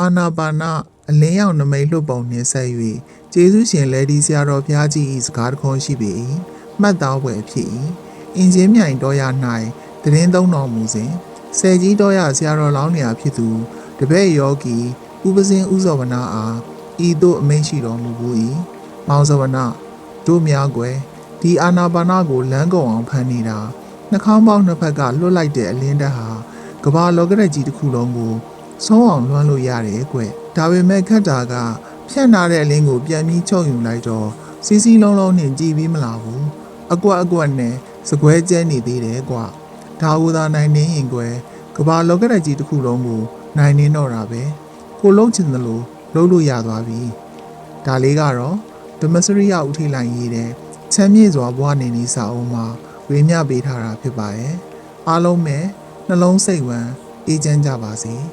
အာနာပါနအလင်းရောင်နမိတ်လွတ်ပုံနှင့်ဆက်၍ကျေးဇူးရှင်လေဒီဆရာတော်ဘုရားကြီး၏စကားတခွန်းရှိပေ၏မှတ်သားဖွယ်ဖြစ်၏အင်ဂျင်မြိုင်တော်ရ၌တရင်သုံးတော်မူစဉ်ဆယ်ကြီးတော်ရဆရာတော်လောင်းနေရာဖြစ်သူတပည့်ယောဂီဥပဇင်းဥဇောဝနာအားဤသို့အမိန့်ရှိတော်မူဘူး၏မောင်ဇောဝနာတို့များကွယ်ဒီအာနာပါနကိုလမ်းကုန်အောင်ဖန်နေတာနှာခေါင်းပေါက်နှစ်ဖက်ကလွတ်လိုက်တဲ့အလင်းတက်ဟာကဘာလောကရက်ကြီးတစ်ခုလုံးကို ဆုံးအောင်လွှမ်းလို့ရတယ်ကွဒါပေမဲ့ခက်တာကဖြန့်ထားတဲ့အလင်းကိုပြန်ပြီးချုပ်ယူလိုက်တော့စီစီလုံးလုံးနဲ့ကြည်ပြီးမလာဘူးအကွက်အကွက်နဲ့စကွဲကျဲနေသေးတယ်ကွဒါဟူသာနိုင်နေရင်ကွယ်ကဘာလောကရက်ကြီးတစ်ခုလုံးကိုနိုင်နေတော့တာပဲကိုလုံးချင်သလိုလုံးလို့ရသွားပြီဒါလေးကတော့ဓမ္မစရိယဥထိလိုက်ရေးတဲ့ချမ်းမြေ့စွာဘဝနေနေစာအုံးမှာဝေမျှပေးထားတာဖြစ်ပါရဲ့အားလုံးပဲနှလုံးစိတ်ဝမ်းအေးချမ်းကြပါစေ။